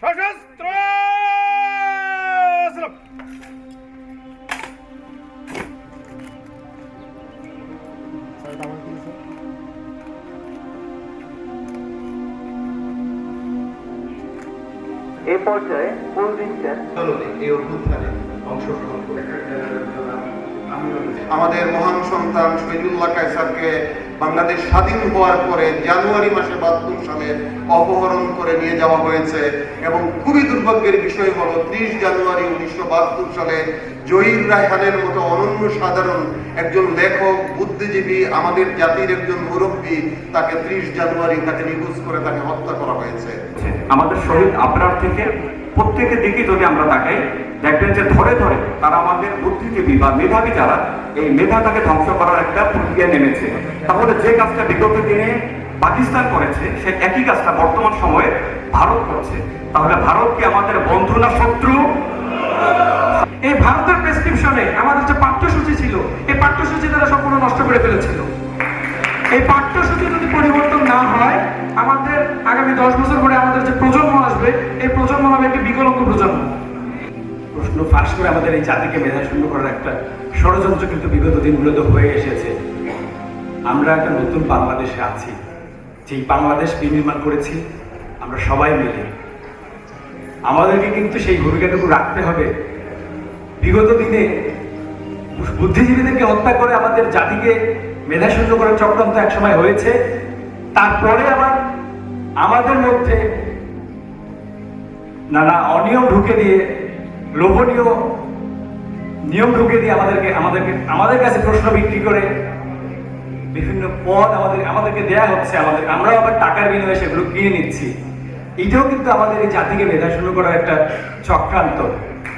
সশস্ত্র এ পর্যায়ে কোন দিন আন্দোলনে এই অভ্যুত্থানে অংশগ্রহণ করে। আমাদের মহান সন্তান শহীদুল্লাহ কায়সারকে বাংলাদেশ স্বাধীন হওয়ার পরে জানুয়ারি মাসে বাহাত্তর সালে অপহরণ করে নিয়ে যাওয়া হয়েছে এবং খুবই দুর্ভাগ্যের বিষয় হলো ত্রিশ জানুয়ারি উনিশশো বাহাত্তর সালে জহির রায়হানের মতো অনন্য সাধারণ একজন লেখক, বুদ্ধিজীবী, আমাদের জাতির একজন মুরব্বী তাকে ত্রিশ জানুয়ারি তাকে নিখোঁজ করে তাকে হত্যা করা হয়েছে। আমাদের শহীদ আপনার থেকে প্রত্যেকের দিকে যদি আমরা তাকাই দেখবেন যে ধরে ধরে তারা আমাদের বুদ্ধিজীবী বা মেধাবী যারা, এই মেধাটাকে ধ্বংস করার একটা প্রক্রিয়া নেমেছে। তাহলে যে কাজটা বিগত দিনে পাকিস্তান করেছে, সে একই কাজটা বর্তমান সময়ে ভারত করছে। তাহলে ভারত কি আমাদের বন্ধু না শত্রু? এই ভারতের প্রেসক্রিপশনে আমাদের যে পাঠ্যসূচি ছিল, এই পাঠ্যসূচি তারা সম্পূর্ণ নষ্ট করে ফেলেছিল। এই পাঠ্যসূচি যদি পরিবর্তন না হয়, আমাদের আগামী দশ বছর পরে আমাদের যে প্রজন্ম আসবে এই প্রজন্ম হবে একটি বিকলঙ্গ প্রজন্ম। প্রশ্ন ফাঁস করে আমাদের এই জাতিকে মেধাশূন্য করার একটা ষড়যন্ত্র কিন্তু বিগত দিনগুলোতে হয়ে এসেছে। আমরা একটা নতুন বাংলাদেশে আছি। যেই বাংলাদেশ বিনির্মাণ করেছি, আমরা সবাই মিলে। আমাদেরকে কিন্তু সেই ভূমিকাটুকু রাখতে হবে। বিগত দিনে বুদ্ধিজীবীদেরকে হত্যা করে আমাদের জাতিকে মেধাশূন্য করার চক্রান্ত একসময় হয়েছে। তারপরে আবার আমাদের মধ্যে নানা অনিয়ম ঢুকে দিয়ে, লোভনীয় নিয়ম ঢুকে দিয়ে আমাদেরকে আমাদেরকে, আমাদের কাছে প্রশ্ন বিক্রি করে বিভিন্ন পদ আমাদের, আমাদেরকে দেয়া হচ্ছে, আমাদের, আমরাও আবার টাকার বিনিময়ে সেগুলো কিনে নিচ্ছি। এটাও কিন্তু আমাদের এই জাতিকে মেধাশূন্য করার একটা চক্রান্ত।